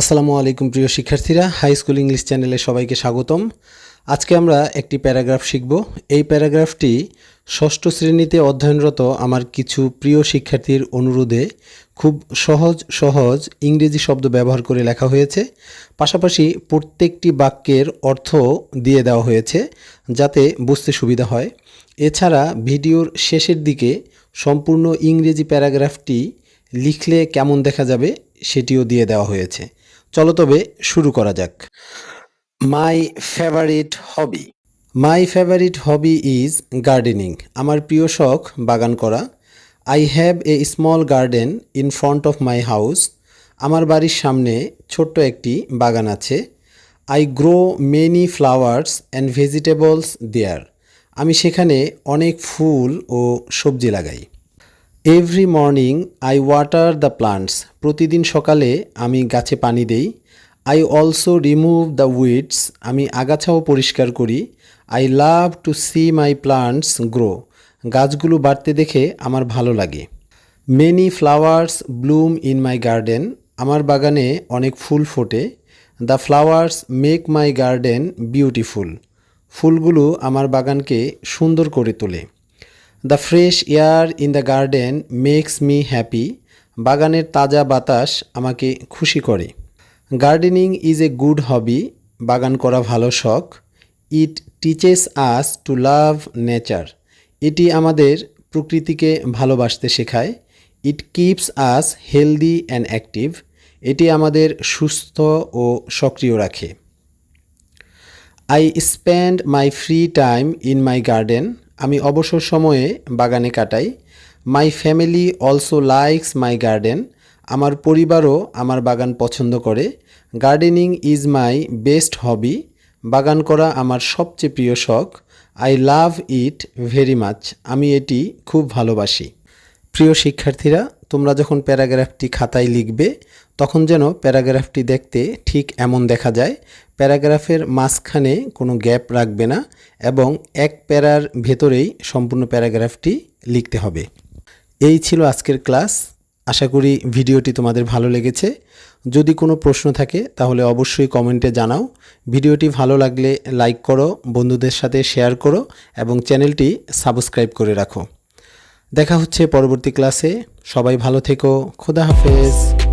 আসসালামু আলাইকুম প্রিয় শিক্ষার্থীরা, হাই স্কুল ইংলিশ চ্যানেলে সবাইকে স্বাগতম। আজকে আমরা একটি প্যারাগ্রাফ শিখব। এই প্যারাগ্রাফটি ষষ্ঠ শ্রেণীতে অধ্যয়নরত আমার কিছু প্রিয় শিক্ষার্থীর অনুরোধে খুব সহজ সহজ ইংরেজি শব্দ ব্যবহার করে লেখা হয়েছে। পাশাপাশি প্রত্যেকটি বাক্যের অর্থ দিয়ে দেওয়া হয়েছে যাতে বুঝতে সুবিধা হয়। এছাড়া ভিডিওর শেষের দিকে সম্পূর্ণ ইংরেজি প্যারাগ্রাফটি লিখলে কেমন দেখা যাবে সেটিও দিয়ে দেওয়া হয়েছে। চলো তবে শুরু করা যাক। My favourite hobby my favourite hobby is gardening আমার প্রিয় শখ বাগান করা। I have a small garden in front of my house আমার বাড়ির সামনে ছোট্ট একটি বাগান আছে। I grow many flowers and vegetables there আমি সেখানে অনেক ফুল ও সবজি লাগাই। Every morning I water the plants প্রতিদিন সকালে আমি গাছে পানি দেই। I also remove the weeds আমি আগাছাও পরিষ্কার করি। I love to see my plants grow গাছগুলো বাড়তে দেখে আমার ভালো লাগে। Many flowers bloom in my garden আমার বাগানে অনেক ফুল ফোটে। The flowers make my garden beautiful ফুলগুলো আমার বাগানকে সুন্দর করে তোলে। The fresh air in the garden makes me happy বাগানের তাজা বাতাস আমাকে খুশি করে। Gardening is a good hobby বাগান করা ভালো শখ। It teaches us to love nature এটি আমাদের প্রকৃতিকে ভালোবাসতে শেখায়। It keeps us healthy and active এটি আমাদের সুস্থ ও সক্রিয় রাখে। I spend my free time in my garden আমি অবসর সময়ে বাগানে কাটাই। My family also likes my garden আমার পরিবারও আমার বাগান পছন্দ করে। Gardening is my best hobby বাগান করা আমার সবচেয়ে প্রিয় শখ। I love it very much আমি এটি খুব ভালোবাসি। প্রিয় শিক্ষার্থীরা তোমরা যখন প্যারাগ্রাফটি খাতায় লিখবে, তখন যেন প্যারাগ্রাফটি দেখতে ঠিক এমন দেখা যায়, প্যারাগ্রাফের মাঝখানে কোনো গ্যাপ রাখবে না এবং এক প্যারার ভেতরেই সম্পূর্ণ প্যারাগ্রাফটি লিখতে হবে। এই ছিল আজকের ক্লাস। আশা করি ভিডিওটি তোমাদের ভালো লেগেছে। যদি কোনো প্রশ্ন থাকে, তাহলে অবশ্যই কমেন্টে জানাও। ভিডিওটি ভালো লাগলে লাইক করো, বন্ধুদের সাথে শেয়ার করো এবং চ্যানেলটি সাবস্ক্রাইব করে রাখো। দেখা হচ্ছে পরবর্তী ক্লাসে। সবাই ভালো থেকো। খোদা হাফেজ।